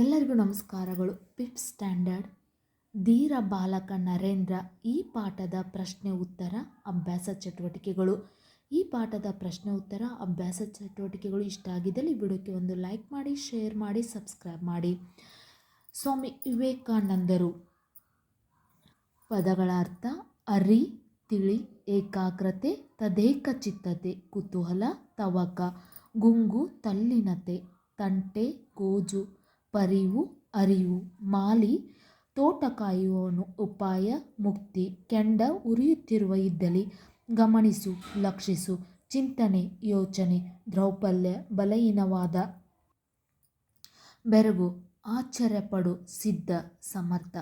ಎಲ್ಲರಿಗೂ ನಮಸ್ಕಾರಗಳು. Fifth standard ಧೀರ ಬಾಲಕ ನರೇಂದ್ರ ಈ ಪಾಠದ ಪ್ರಶ್ನೆ ಉತ್ತರ, ಅಭ್ಯಾಸ ಚಟುವಟಿಕೆಗಳು. ಈ ಪಾಠದ ಪ್ರಶ್ನೆ ಉತ್ತರ, ಅಭ್ಯಾಸ ಚಟುವಟಿಕೆಗಳು ಇಷ್ಟ ಆಗಿದ್ದಲ್ಲಿ ವಿಡಿಯೋಕ್ಕೆ ಒಂದು ಲೈಕ್ ಮಾಡಿ ಶೇರ್ ಮಾಡಿ ಸಬ್ಸ್ಕ್ರೈಬ್ ಮಾಡಿ. ಸ್ವಾಮಿ ವಿವೇಕಾನಂದರು, ಪದಗಳ ಅರ್ಥ, ಅರಿ, ತಿಳಿ, ಏಕಾಗ್ರತೆ, ತದೇಕ ಚಿತ್ತತೆ, ಕುತೂಹಲ, ತವಕ, ಗುಂಗು, ತಲ್ಲಿನತೆ, ತಂಟೆ, ಗೋಜು ಪರಿವು, ಅರಿವು, ಮಾಲಿ, ತೋಟ ಕಾಯುವವನು, ಉಪಾಯ, ಮುಕ್ತಿ, ಕೆಂಡ ಉರಿಯುತ್ತಿರುವ ಇದ್ದಲ್ಲಿ ಗಮನಿಸು, ಲಕ್ಷಿಸು, ಚಿಂತನೆ, ಯೋಚನೆ, ದ್ರೌಪಲ್ಯ, ಬಲಹೀನವಾದ ಬೆರಗು, ಆಶ್ಚರ್ಯಪಡು, ಸಿದ್ಧ, ಸಮರ್ಥ.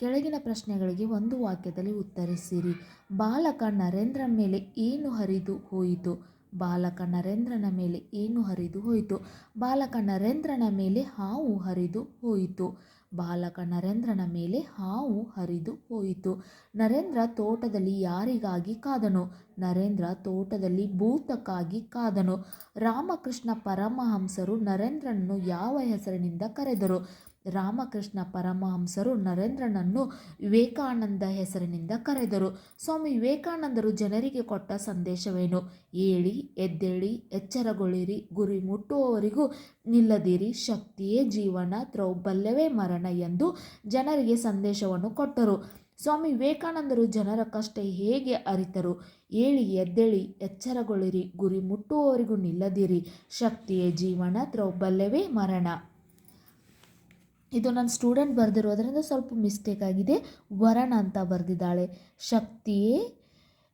ಕೆಳಗಿನ ಪ್ರಶ್ನೆಗಳಿಗೆ ಒಂದು ವಾಕ್ಯದಲ್ಲಿ ಉತ್ತರಿಸಿರಿ. ಬಾಲಕ ನರೇಂದ್ರ ಮೇಲೆ ಏನು ಹರಿದು ಹೋಯಿತು? ಬಾಲಕ ನರೇಂದ್ರನ ಮೇಲೆ ಏನು ಹರಿದು ಹೋಯಿತು? ಬಾಲಕ ನರೇಂದ್ರನ ಮೇಲೆ ಹಾವು ಹರಿದು ಹೋಯಿತು. ಬಾಲಕ ನರೇಂದ್ರನ ಮೇಲೆ ಹಾವು ಹರಿದು ಹೋಯಿತು. ನರೇಂದ್ರ ತೋಟದಲ್ಲಿ ಯಾರಿಗಾಗಿ ಕಾದನು? ನರೇಂದ್ರ ತೋಟದಲ್ಲಿ ಭೂತಕ್ಕಾಗಿ ಕಾದನು. ರಾಮಕೃಷ್ಣ ಪರಮಹಂಸರು ನರೇಂದ್ರನನ್ನು ಯಾವ ಹೆಸರಿನಿಂದ ಕರೆದರು? ರಾಮಕೃಷ್ಣ ಪರಮಹಂಸರು ನರೇಂದ್ರನನ್ನು ವಿವೇಕಾನಂದ ಹೆಸರಿನಿಂದ ಕರೆದರು. ಸ್ವಾಮಿ ವಿವೇಕಾನಂದರು ಜನರಿಗೆ ಕೊಟ್ಟ ಸಂದೇಶವೇನು? ಏಳಿ, ಎದ್ದೇಳಿ ಎಚ್ಚರಗೊಳ್ಳಿರಿ ಗುರಿ ಮುಟ್ಟುವವರಿಗೂ ನಿಲ್ಲದಿರಿ, ಶಕ್ತಿಯೇ ಜೀವನ, ದ್ರೌಬಲ್ಯವೇ ಮರಣ ಎಂದು ಜನರಿಗೆ ಸಂದೇಶವನ್ನು ಕೊಟ್ಟರು. ಸ್ವಾಮಿ ವಿವೇಕಾನಂದರು ಜನರ ಕಷ್ಟ ಹೇಗೆ ಅರಿತರು? ಏಳಿ, ಎದ್ದೇಳಿ ಎಚ್ಚರಗೊಳ್ಳಿರಿ ಗುರಿ ಮುಟ್ಟುವವರಿಗೂ ನಿಲ್ಲದಿರಿ, ಶಕ್ತಿಯೇ ಜೀವನ, ದ್ರೌಬಲ್ಯವೇ ಮರಣ. ಇದು ನನ್ನ ಸ್ಟೂಡೆಂಟ್ ಬರೆದಿರೋದ್ರಿಂದ ಸ್ವಲ್ಪ ಮಿಸ್ಟೇಕ್ ಆಗಿದೆ. ವರಣ ಅಂತ ಬರೆದಿದ್ದಾಳೆ. ಶಕ್ತಿಯೇ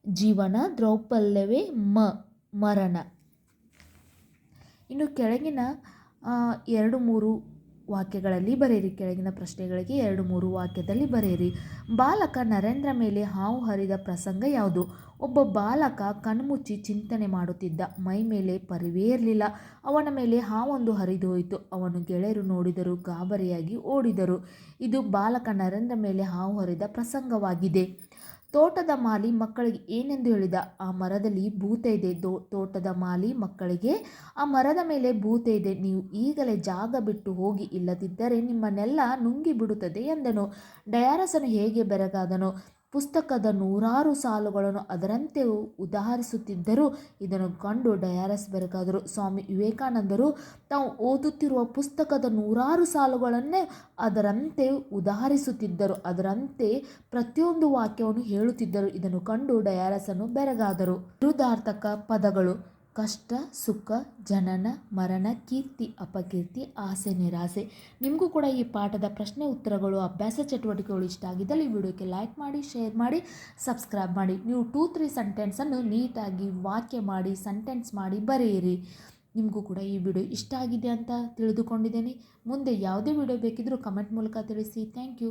ಜೀವನ, ದ್ರೌಪಲ್ಯವೇ ಮ, ಮರಣ. ಇನ್ನು ಕೆಳಗಿನ ಎರಡು, ಮೂರು ವಾಕ್ಯಗಳಲ್ಲಿ ಬರೆಯಿರಿ. ಕೆಳಗಿನ ಪ್ರಶ್ನೆಗಳಿಗೆ ಎರಡು ಮೂರು ವಾಕ್ಯದಲ್ಲಿ ಬರೆಯಿರಿ. ಬಾಲಕ ನರೇಂದ್ರ ಮೇಲೆ ಹಾವು ಹರಿದ ಪ್ರಸಂಗ ಯಾವುದು? ಒಬ್ಬ ಬಾಲಕ ಕಣ್ಮುಚ್ಚಿ ಚಿಂತನೆ ಮಾಡುತ್ತಿದ್ದ. ಮೈ ಮೇಲೆ ಪರಿವೇ ಇರಲಿಲ್ಲ. ಅವನ ಮೇಲೆ ಹಾವೊಂದು ಹರಿದು ಹೋಯಿತು. ಅವನು ಗೆಳೆಯರು ನೋಡಿದರು ಗಾಬರಿಯಾಗಿ ಓಡಿದರು. ಇದು ಬಾಲಕ ನರೇಂದ್ರ ಮೇಲೆ ಹಾವು ಹರಿದ ಪ್ರಸಂಗವಾಗಿದೆ. ತೋಟದ ಮಾಲಿ ಮಕ್ಕಳಿಗೆ ಏನೆಂದು ಹೇಳಿದ? ಆ ಮರದಲ್ಲಿ ಭೂತ ಇದೆ. ದೋ, ತೋಟದ ಮಾಲಿ ಮಕ್ಕಳಿಗೆ ಆ ಮರದ ಮೇಲೆ ಭೂತ ಇದೆ. ನೀವು ಈಗಲೇ ಜಾಗ ಬಿಟ್ಟು ಹೋಗಿ ಇಲ್ಲದಿದ್ದರೆ ನಿಮ್ಮನ್ನೆಲ್ಲ ನುಂಗಿ ಬಿಡುತ್ತದೆ ಎಂದನು. ಡಯಾರಸನು ಹೇಗೆ ಬೆರಗಾದನು? ಪುಸ್ತಕದ ನೂರಾರು ಸಾಲುಗಳನ್ನು ಅದರಂತೆ ಉದಾಹರಿಸುತ್ತಿದ್ದರು ಇದನ್ನು ಕಂಡು ಡಯಾರಸ್ ಬೆರಗಾದರು. ಸ್ವಾಮಿ ವಿವೇಕಾನಂದರು ತಾವು ಓದುತ್ತಿರುವ ಪುಸ್ತಕದ ನೂರಾರು ಸಾಲುಗಳನ್ನೇ ಅದರಂತೆ ಉದಾಹರಿಸುತ್ತಿದ್ದರು. ಅದರಂತೆ ಪ್ರತಿಯೊಂದು ವಾಕ್ಯವನ್ನು ಹೇಳುತ್ತಿದ್ದರು. ಇದನ್ನು ಕಂಡು ಡಯಾರಸನ್ನು ಬೆರಗಾದರು. ವಿರುದ್ಧಾರ್ಥಕ ಪದಗಳು ಕಷ್ಟ, ಸುಖ, ಜನನ, ಮರಣ, ಕೀರ್ತಿ, ಅಪಕೀರ್ತಿ, ಆಸೆ, ನಿರಾಸೆ. ನಿಮಗೂ ಕೂಡ ಈ ಪಾಠದ ಪ್ರಶ್ನೆ, ಉತ್ತರಗಳು, ಅಭ್ಯಾಸ ಚಟುವಟಿಕೆಗಳು ಇಷ್ಟ ಆಗಿದ್ದಲ್ಲಿ ಈ ವಿಡಿಯೋಕ್ಕೆ ಲೈಕ್ ಮಾಡಿ ಶೇರ್ ಮಾಡಿ ಸಬ್ಸ್ಕ್ರೈಬ್ ಮಾಡಿ. ನೀವು ಟೂ ತ್ರೀ ಸೆಂಟೆನ್ಸನ್ನು ನೀಟಾಗಿ ವಾಕ್ಯ ಮಾಡಿ ಸೆಂಟೆನ್ಸ್ ಮಾಡಿ ಬರೆಯಿರಿ. ನಿಮಗೂ ಕೂಡ ಈ ವಿಡಿಯೋ ಇಷ್ಟ ಆಗಿದೆ ಅಂತ ತಿಳಿದುಕೊಂಡಿದ್ದೇನೆ. ಮುಂದೆ ಯಾವುದೇ ವಿಡಿಯೋ ಬೇಕಿದ್ದರೂ ಕಮೆಂಟ್ ಮೂಲಕ ತಿಳಿಸಿ. Thank you